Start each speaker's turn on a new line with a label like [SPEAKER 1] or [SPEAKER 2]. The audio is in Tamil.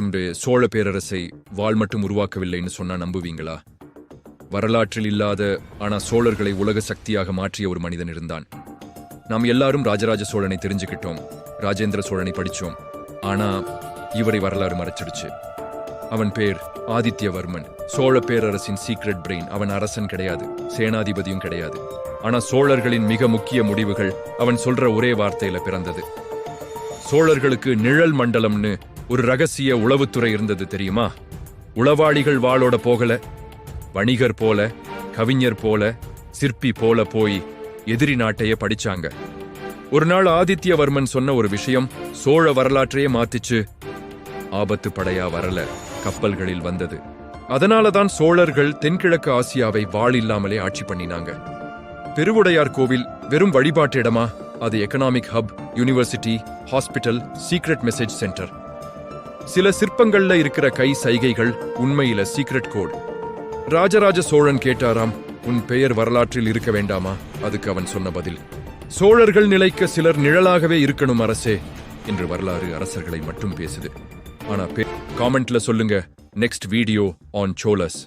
[SPEAKER 1] எம்முடைய சோழ பேரரசை வாள் மட்டும் உருவாக்கவில்லைன்னு சொன்னா நம்புவீங்களா? வரலாற்றில் இல்லாத ஆனா சோழர்களை உலக சக்தியாக மாற்றிய ஒரு மனிதன் இருந்தான். நாம் எல்லாரும் ராஜராஜ சோழனை தெரிஞ்சுக்கிட்டோம். ராஜேந்திர சோழனை படிச்சோம். ஆனா இவரை வரலாறு மறைச்சிடுச்சு. அவன் பேர் ஆதித்யவர்மன். சோழ பேரரசின் சீக்ரெட் பிரெயின் அவன் அரசன் கிடையாது. சேனாதிபதியும் கிடையாது. ஆனா சோழர்களின் மிக முக்கிய முடிவுகள் அவன் சொல்ற ஒரே வார்த்தையில பிறந்தது. சோழர்களுக்கு நிழல் மண்டலம்னு ஒரு ரகசிய உளவுத்துறை இருந்தது தெரியுமா? உளவாளிகள் வாளோட போகல வணிகர் போல கவிஞர் போல சிற்பி போல போய் எதிரி நாட்டைய படிச்சாங்க. ஒரு நாள் ஆதித்யவர்மன் சொன்ன ஒரு விஷயம் சோழ வரலாற்றையே மாத்திச்சு. ஆபத்து படையா வரல கப்பல்களில் வந்தது. அதனால தான் சோழர்கள் தென்கிழக்கு ஆசியாவை வாள் இல்லாமலே ஆட்சி பண்ணினாங்க. பெருவுடையார் கோவில் வெறும் வழிபாட்டு இடமா? அது economic hub university hospital secret message centre சில சிற்பங்கள்ல இருக்கிற கை சைகைகள் உண்மையில சீக்ரெட் கோட் ராஜராஜ சோழன் கேட்டாராம் உன் பெயர் வரலாற்றில் இருக்க வேண்டாமா? அதுக்கு அவன் சொன்ன பதில் சோழர்கள் நிலைக்க சிலர் நிழலாகவே இருக்கணும் அரசே என்று வரலாறு அரசர்களை மட்டும் பேசுது. ஆனா காமெண்ட்ல சொல்லுங்க நெக்ஸ்ட் வீடியோ ஆன் சோலஸ்